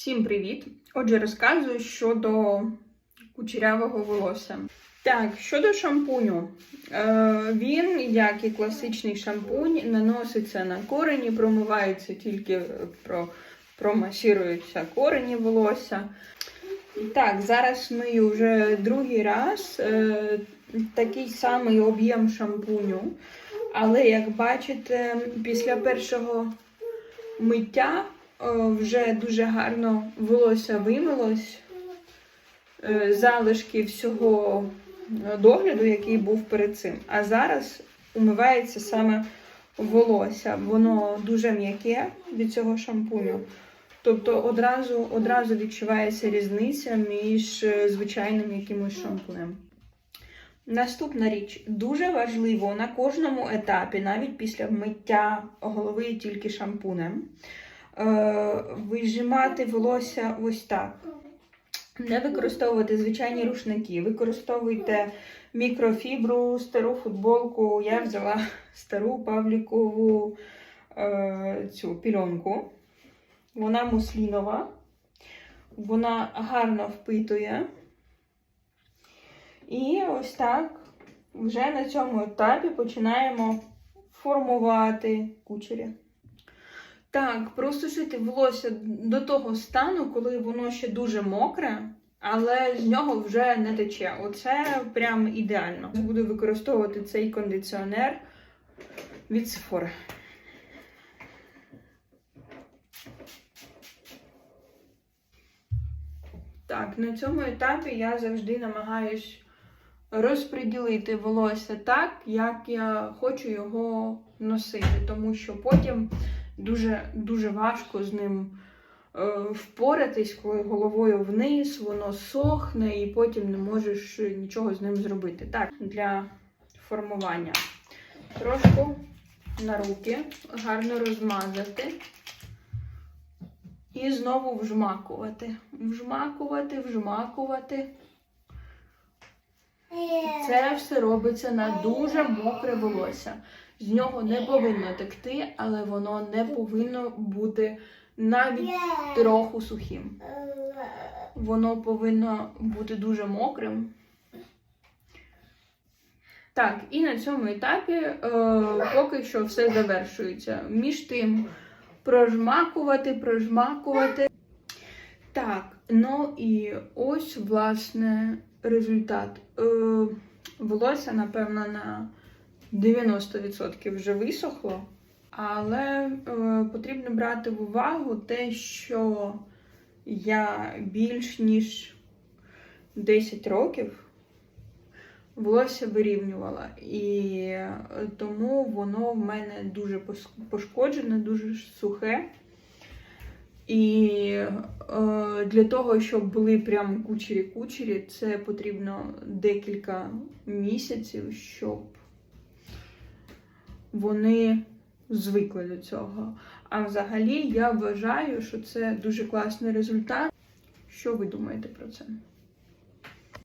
Всім привіт! Отже, розказую щодо кучерявого волосся. Так, щодо шампуню. Е, він, як і класичний шампунь, наноситься на корені, промивається тільки е, про, промасіруються корені волосся. Так, зараз мию вже другий раз е, такий самий об'єм шампуню. Але як бачите, після першого миття вже дуже гарно волосся вимилось. Е, Залишки всього догляду, який був перед цим. А зараз умивається саме волосся. Воно дуже м'яке від цього шампуню. Тобто одразу, одразу відчувається різниця між е, звичайним якимось шампунем. Наступна річ дуже важливо на кожному етапі, навіть після вмиття голови тільки шампунем, вижимати волосся ось так. Не використовувати звичайні рушники, використовуйте мікрофібру, стару футболку. Я взяла стару павлікову е, цю пільонку. Вона муслінова, вона гарно впитує. І ось так вже на цьому етапі починаємо формувати кучері. Так, просушити волосся до того стану, коли воно ще дуже мокре, але з нього вже не тече. Оце прям ідеально. Буду використовувати цей кондиціонер від Sephora. Так, на цьому етапі я завжди намагаюсь розподілити волосся так, як я хочу його носити, тому що потім дуже, дуже важко з ним е, впоратись, коли головою вниз, воно сохне і потім не можеш нічого з ним зробити. Так, для формування. Трошку на руки, гарно розмазати. І знову вжмакувати. Вжмакувати, вжмакувати. Це все робиться на дуже мокре волосся. З нього не повинно текти, але воно не повинно бути навіть трохи сухим. Воно повинно бути дуже мокрим. Так, і на цьому етапі е, поки що все завершується. Між тим прожмакувати, прожмакувати. Так, ну і ось, власне, результат. Е, волосся, напевно, на 90% вже висохло, але е, потрібно брати в увагу те, що я більш ніж 10 років волосся вирівнювала. І е, тому воно в мене дуже пошкоджене, дуже сухе. І для того, щоб були прям кучері-кучері, це потрібно декілька місяців, щоб вони звикли до цього. А взагалі я вважаю, що це дуже класний результат. Що ви думаєте про це?